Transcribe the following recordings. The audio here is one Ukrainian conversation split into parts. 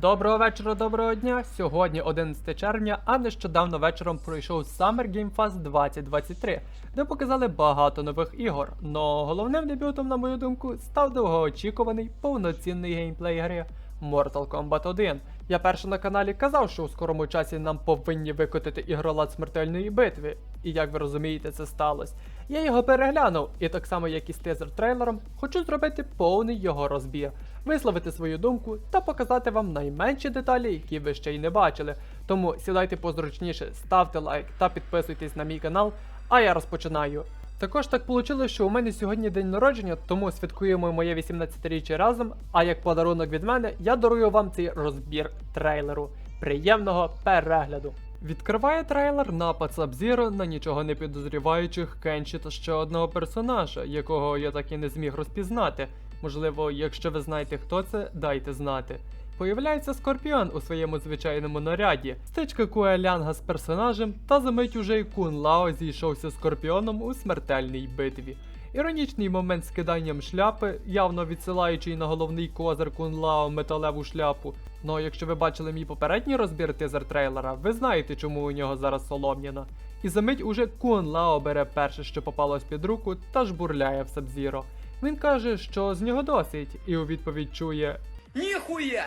Доброго вечора, доброго дня. Сьогодні 11 червня, а нещодавно вечором пройшов Summer Game Fest 2023, де показали багато нових ігор. Но головним дебютом, на мою думку, став довгоочікуваний повноцінний геймплей гри Mortal Kombat 1. Я перше на каналі казав, що у скорому часі нам повинні викотити ігролад смертельної битви. І як ви розумієте, це сталося. Я його переглянув, і так само як і з тизер трейлером, хочу зробити повний його розбір, висловити свою думку та показати вам найменші деталі, які ви ще й не бачили. Тому сідайте позручніше, ставте лайк та підписуйтесь на мій канал, а я розпочинаю. Також так вийшло, що у мене сьогодні день народження, тому святкуємо моє 18-річчя разом. А як подарунок від мене, я дарую вам цей розбір трейлеру. Приємного перегляду! Відкриває трейлер напад Сабзіро на нічого не підозріваючих Кенші та ще одного персонажа, якого я так і не зміг розпізнати. Можливо, якщо ви знаєте хто це, дайте знати. Появляється Скорпіон у своєму звичайному наряді, стичка Куелянга з персонажем, та за мить уже й Кун Лао зійшовся Скорпіоном у смертельній битві. Іронічний момент з киданням шляпи, явно відсилаючий на головний козир Кун Лао металеву шляпу. Ну якщо ви бачили мій попередній розбір тизер трейлера, ви знаєте, чому у нього зараз солом'яна. І за мить уже Кун Лао бере перше, що попалось під руку, та жбурляє в Сабзіро. Він каже, що з нього досить, і у відповідь чує Нихуя!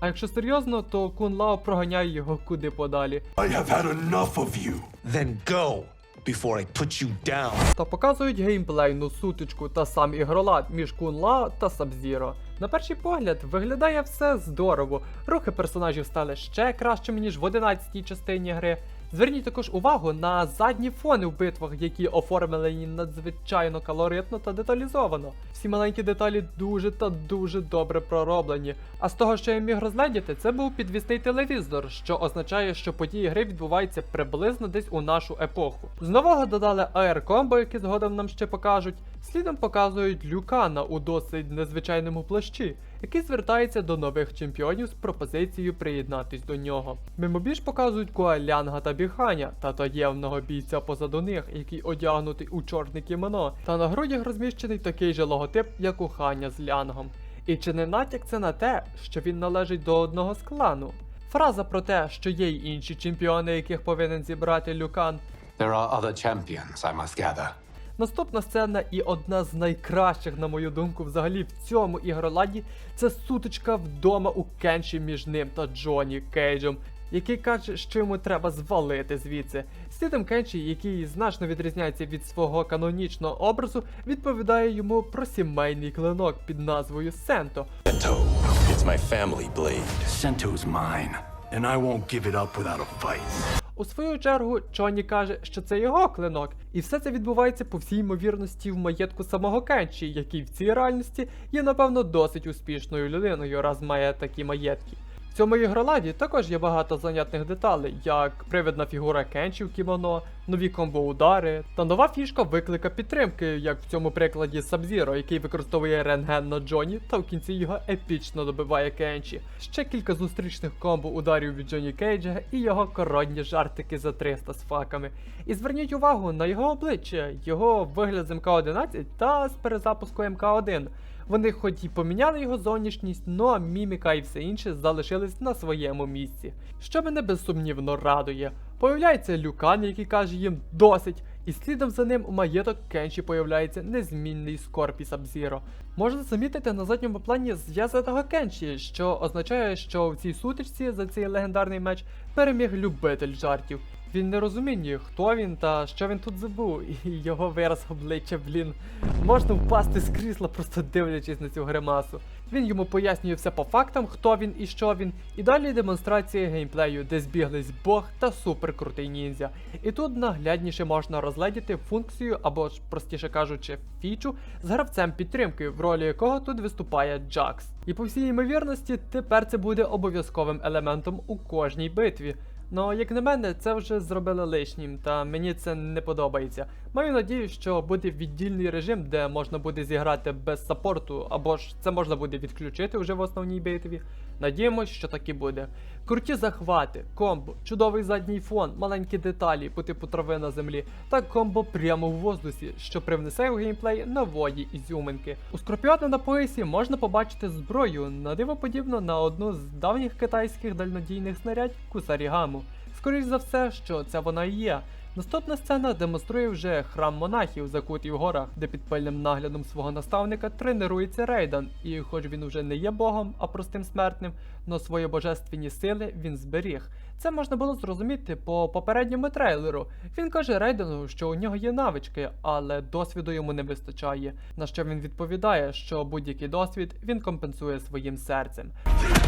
а якщо серйозно, то Кун Лао проганяє його куди подалі. I have had enough of you. Then go before I put you down. Та показують геймплейну сутичку та сам ігролад між Кунла та Сабзіро. На перший погляд виглядає все здорово. Рухи персонажів стали ще кращими, ніж в 11-й частині гри. Зверніть також увагу на задні фони в битвах, які оформлені надзвичайно калоритно та деталізовано. Всі маленькі деталі дуже та дуже добре пророблені. А з того, що я міг розглядіти, це був підвісний телевізор, що означає, що події гри відбуваються приблизно десь у нашу епоху. з нового додали AR комбо, які згодом нам ще покажуть. Слідом показують Люкана у досить незвичайному плащі, який звертається до нових чемпіонів з пропозицією приєднатись до нього. Мимобіж показують Куалянга та Біханя та таємного бійця позаду них, який одягнутий у чорне кімоно, та на грудях розміщений такий же логотип, як у Ханя з Лянгом. І чи не натяк це на те, що він належить до одного з клану? Фраза про те, що є й інші чемпіони, яких повинен зібрати Люкан, There are other champions, I must gather. Наступна сцена і одна з найкращих, на мою думку, взагалі в цьому ігроладі це сутичка вдома у Кенші між ним та Джоні Кейджем, який каже, що йому треба звалити звідси. Слідом Кенші, який значно відрізняється від свого канонічного образу, відповідає йому про сімейний клинок під назвою Сенто. Sento's mine, and I won't give it up without a fight. У свою чергу Чоні каже, що це його клинок, і все це відбувається по всій ймовірності в маєтку самого Кенчі, який в цій реальності є, напевно, досить успішною людиною, раз має такі маєтки. В цьому ігроладі також є багато занятних деталей, як привидна фігура Кенчі в кімоно, нові комбо-удари та нова фішка виклика підтримки, як в цьому прикладі Сабзіро, який використовує рентген на Джоні та в кінці його епічно добиває Кенчі. Ще кілька зустрічних комбо-ударів від Джоні Кейджа і його коронні жартики за 300 з факами. І зверніть увагу на його обличчя, його вигляд з МК-11 та з перезапуску МК-1. Вони хоч і поміняли його зовнішність, ну а міміка і все інше залишились на своєму місці. Що мене безсумнівно радує. Появляється Люкан, який каже їм досить, і слідом за ним у маєток Кенші появляється незмінний Скорпі Сабзіро. Можна замітити на задньому плані зв'язаного Кенші, що означає, що в цій сутичці за цей легендарний меч переміг любитель жартів. Він не розуміє, хто він та що він тут забув, і його вираз обличчя, блін. Можна впасти з крісла, просто дивлячись на цю гримасу. Він йому пояснює все по фактам, хто він і що він, і далі демонстрація геймплею, де збіглись Бог та суперкрутий ніндзя. І тут наглядніше можна розгледіти функцію або ж, простіше кажучи, фічу з гравцем підтримки, в ролі якого тут виступає Джакс. І по всій ймовірності, тепер це буде обов'язковим елементом у кожній битві. Ну, як на мене, це вже зробили лишнім, та мені це не подобається. Маю надію, що буде віддільний режим, де можна буде зіграти без саппорту, або ж це можна буде відключити вже в основній битві. Надіємось, що так і буде. Круті захвати, комбо, чудовий задній фон, маленькі деталі по типу трави на землі та комбо прямо в воздусі, що привнесе у геймплей нової ізюминки. У Скорпіона на поясі можна побачити зброю, на диво подібно на одну з давніх китайських дальнодійних снарядь Кусарігаму. Скоріш за все, що це вона і є. Наступна сцена демонструє вже храм монахів, закутий в горах, де під пильним наглядом свого наставника тренується Рейдан, і хоч він уже не є богом, а простим смертним, но свої божественні сили він зберіг. Це можна було зрозуміти по попередньому трейлеру. Він каже Рейдену, що у нього є навички, але досвіду йому не вистачає. На що він відповідає, що будь-який досвід він компенсує своїм серцем.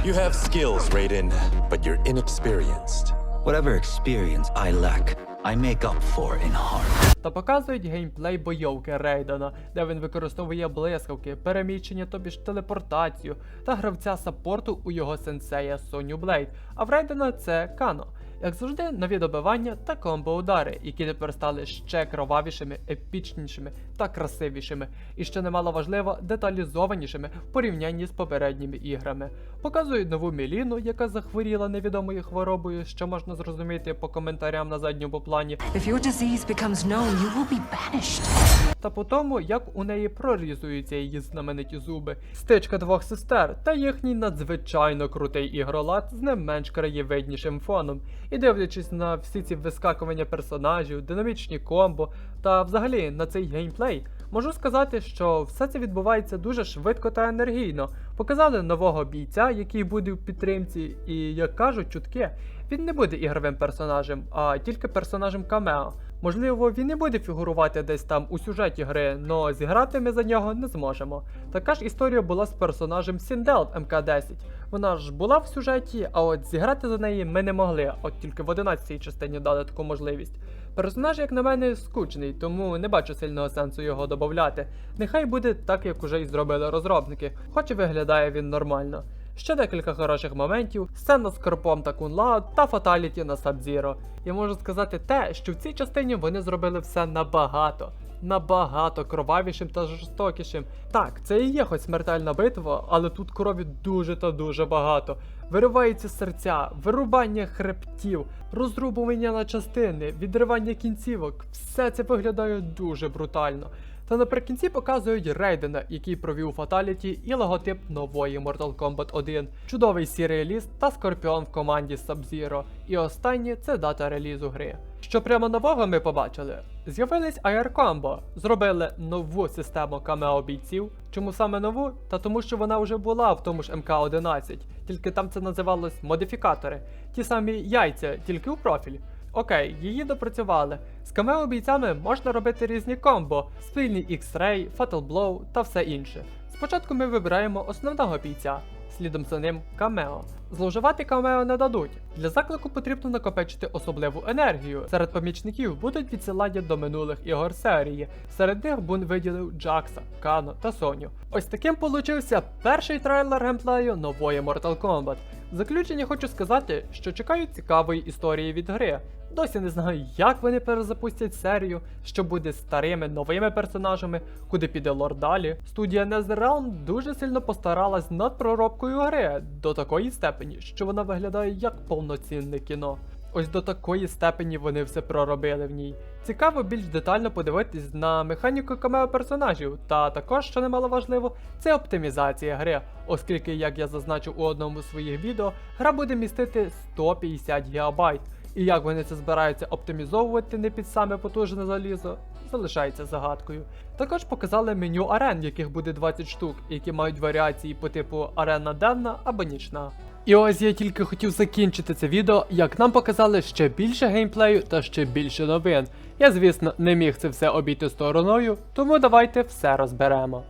You have skills, Raiden, but you're inexperienced. Whatever experience I lack, I make up for in heart. Та показують геймплей бойовки Рейдена, де він використовує блискавки, переміщення, тобі ж телепортацію та гравця саппорту у його сенсея Соню Блейд, а в Рейдена це Кано. Як завжди, нові добивання та комбо-удари, які тепер стали ще кровавішими, епічнішими та красивішими, і що немало важливо, деталізованішими в порівнянні з попередніми іграми. Показують нову Міліну, яка захворіла невідомою хворобою, що можна зрозуміти по коментарям на задньому плані, If your disease becomes known, you will be banished. Та по тому, як у неї прорізуються її знамениті зуби, стичка двох сестер та їхній надзвичайно крутий ігролад з не менш краєвиднішим фоном. І дивлячись на всі ці вискакування персонажів, динамічні комбо та взагалі на цей геймплей, можу сказати, що все це відбувається дуже швидко та енергійно. Показали нового бійця, який буде в підтримці, і як кажуть чутки, він не буде ігровим персонажем, а тільки персонажем камео. Можливо, він і буде фігурувати десь там у сюжеті гри, но зіграти ми за нього не зможемо. Така ж історія була з персонажем Сіндел МК-10. Вона ж була в сюжеті, а от зіграти за неї ми не могли, от тільки в 11 частині дали таку можливість. Персонаж, як на мене, скучний, тому не бачу сильного сенсу його додати. Нехай буде так, як уже й зробили розробники, хоч і виглядає він нормально. Ще декілька хороших моментів, сцена з Карпом та Кунлао та фаталіті на Сабзіро. Я можу сказати те, що в цій частині вони зробили все набагато, набагато кровавішим та жорстокішим. Так, це і є хоч смертельна битва, але тут крові дуже та дуже багато. Вириваються серця, вирубання хребтів, розрубування на частини, відривання кінцівок. Все це виглядає дуже брутально. Та наприкінці показують Рейдена, який провів фаталіті і логотип нової Mortal Kombat 1, чудовий сірий ліс та Скорпіон в команді Sub-Zero. І останнє це дата релізу гри. Що прямо нового ми побачили? З'явились AR Combo, зробили нову систему камео бійців. Чому саме нову? Та тому, що вона вже була в тому ж МК-11, тільки там це називалось модифікатори, ті самі яйця, тільки у профіль. Окей, її допрацювали. З камео бійцями можна робити різні комбо, спільний X-Ray, Fatal Blow та все інше. Спочатку ми вибираємо основного бійця, слідом за ним камео. Зловживати камео не дадуть. Для заклику потрібно накопичити особливу енергію. Серед помічників будуть відсилання до минулих ігор серії. Серед них Бун виділив Джакса, Кано та Соню. Ось таким получився перший трейлер геймплею нової Mortal Kombat. В заключення хочу сказати, що чекаю цікавої історії від гри. Досі не знаю, як вони перезапустять серію, що буде старими новими персонажами, куди піде лор далі. Студія NetherRealm дуже сильно постаралась над проробкою гри до такої степені, що вона виглядає як повноцінне кіно. Ось до такої степені вони все проробили в ній. Цікаво більш детально подивитись на механіку камео персонажів, та також, що немало важливо, це оптимізація гри, оскільки, як я зазначив у одному з своїх відео, гра буде містити 150 ГБ. І як вони це збираються оптимізовувати не під саме потужне залізо, залишається загадкою. Також показали меню арен, яких буде 20 штук, які мають варіації по типу арена денна або нічна. І ось я тільки хотів закінчити це відео, як нам показали ще більше геймплею та ще більше новин. Я, звісно, не міг це все обійти стороною, тому давайте все розберемо.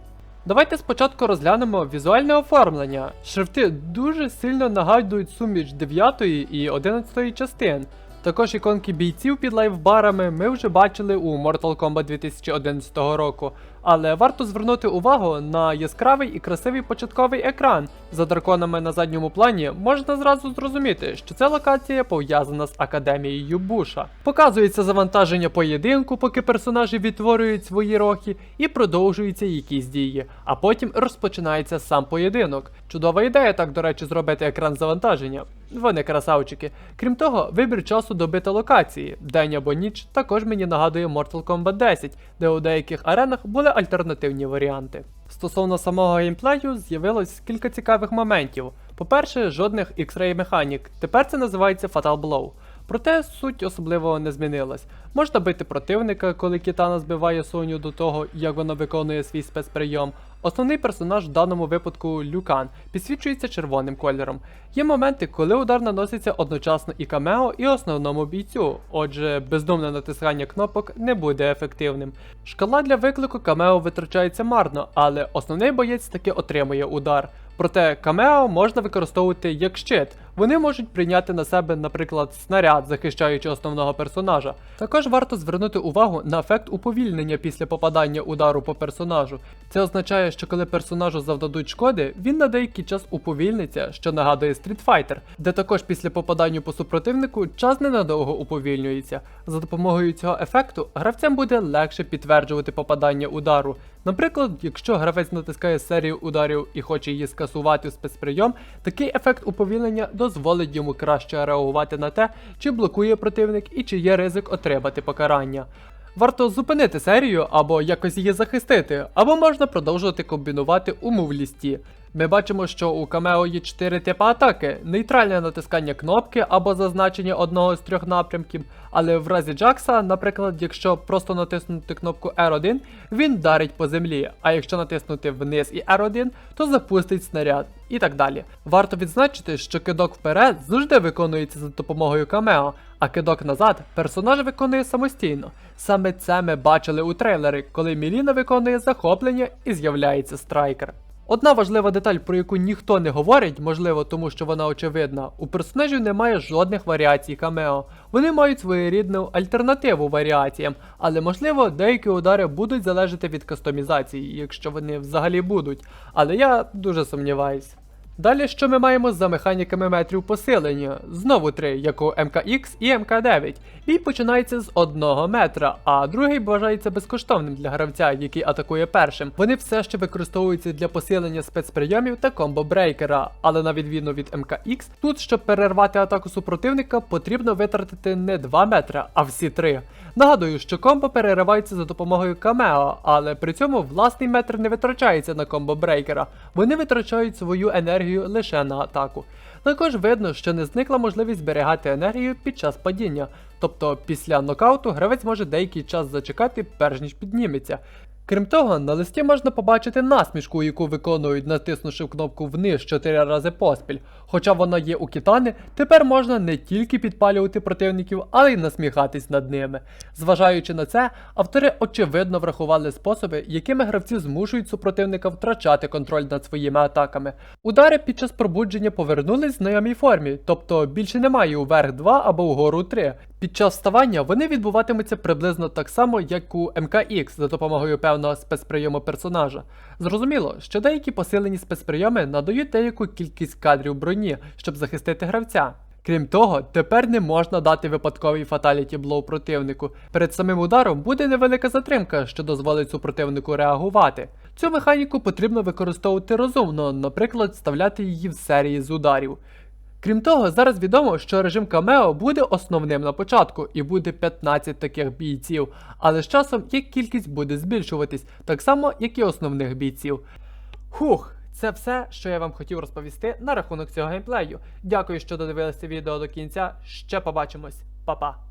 Давайте спочатку розглянемо візуальне оформлення. Шрифти дуже сильно нагадують суміш 9 і 11 частин. Також іконки бійців під лайфбарами ми вже бачили у Mortal Kombat 2011 року. Але варто звернути увагу на яскравий і красивий початковий екран. За драконами на задньому плані можна зразу зрозуміти, що ця локація пов'язана з академією Буша. Показується завантаження поєдинку, поки персонажі відтворюють свої рохи, і продовжуються якісь дії. А потім розпочинається сам поєдинок. Чудова ідея, так до речі, зробити екран завантаження. Вони красавчики. Крім того, вибір часу добити локації, день або ніч, також мені нагадує Mortal Kombat 10, де у деяких аренах були альтернативні варіанти. Стосовно самого геймплею, з'явилось кілька цікавих моментів. По-перше, жодних X-Ray механік. Тепер це називається Fatal Blow. Проте суть особливо не змінилась. Можна бити противника, коли кітана збиває Соню до того, як вона виконує свій спецприйом. Основний персонаж в даному випадку Люкан підсвічується червоним кольором. Є моменти, коли удар наноситься одночасно і камео, і основному бійцю, отже, бездумне натискання кнопок не буде ефективним. Шкала для виклику камео витрачається марно, але основний боєць таки отримує удар. Проте камео можна використовувати як щит. Вони можуть прийняти на себе, наприклад, снаряд, захищаючи основного персонажа. Також варто звернути увагу на ефект уповільнення після попадання удару по персонажу. Це означає, що коли персонажу завдадуть шкоди, він на деякий час уповільниться, що нагадує Street Fighter, де також після попадання по супротивнику час ненадовго уповільнюється. За допомогою цього ефекту гравцям буде легше підтверджувати попадання удару. Наприклад, якщо гравець натискає серію ударів і хоче її скасувати у спецприйом, такий ефект уповільнення дозволить йому краще реагувати на те, чи блокує противник і чи є ризик отримати покарання. Варто зупинити серію або якось її захистити, або можна продовжувати комбінувати умов лісті. Ми бачимо, що у камео є 4 типи атаки: нейтральне натискання кнопки або зазначення одного з трьох напрямків. Але в разі Джакса, наприклад, якщо просто натиснути кнопку R1, він вдарить по землі, а якщо натиснути вниз і R1, то запустить снаряд і так далі. Варто відзначити, що кидок вперед завжди виконується за допомогою камео, а кидок назад персонаж виконує самостійно. Саме це ми бачили у трейлері, коли Міліна виконує захоплення і з'являється страйкер. Одна важлива деталь, про яку ніхто не говорить, можливо, тому що вона очевидна, у персонажів немає жодних варіацій камео. Вони мають своєрідну альтернативу варіаціям, але можливо деякі удари будуть залежати від кастомізації, якщо вони взагалі будуть. Але я дуже сумніваюсь. Далі, що ми маємо за механіками метрів посилення? Знову три, як у МКХ і МК9. Бій починається з одного метра, а другий вважається безкоштовним для гравця, який атакує першим. Вони все ще використовуються для посилення спецприйомів та комбо-брейкера, але на відміну від МКХ, тут, щоб перервати атаку супротивника, потрібно витратити не 2 метри, а всі 3. Нагадую, що комбо переривається за допомогою камео, але при цьому власний метр не витрачається на комбо брейкера. Вони витрачають свою енергію лише на атаку. Також видно, що не зникла можливість зберігати енергію під час падіння, тобто після нокауту гравець може деякий час зачекати, перш ніж підніметься. Крім того, на листі можна побачити насмішку, яку виконують, натиснувши кнопку вниз 4 рази поспіль. Хоча вона є у кітани, тепер можна не тільки підпалювати противників, але й насміхатись над ними. Зважаючи на це, автори очевидно врахували способи, якими гравці змушують супротивника втрачати контроль над своїми атаками. Удари під час пробудження повернулись в знайомій формі, тобто більше немає уверх 2 або угору 3. Під час вставання вони відбуватимуться приблизно так само, як у МКХ за допомогою певного спецприйому персонажа. Зрозуміло, що деякі посилені спецприйоми надають деяку кількість кадрів броні, щоб захистити гравця. Крім того, тепер не можна дати випадковий фаталіті блоу противнику. Перед самим ударом буде невелика затримка, що дозволить супротивнику реагувати. Цю механіку потрібно використовувати розумно, наприклад, вставляти її в серії з ударів. Крім того, зараз відомо, що режим камео буде основним на початку і буде 15 таких бійців, але з часом їх кількість буде збільшуватись, так само, як і основних бійців. Хух, це все, що я вам хотів розповісти на рахунок цього геймплею. Дякую, що додивилися відео до кінця. Ще побачимось, Па-па!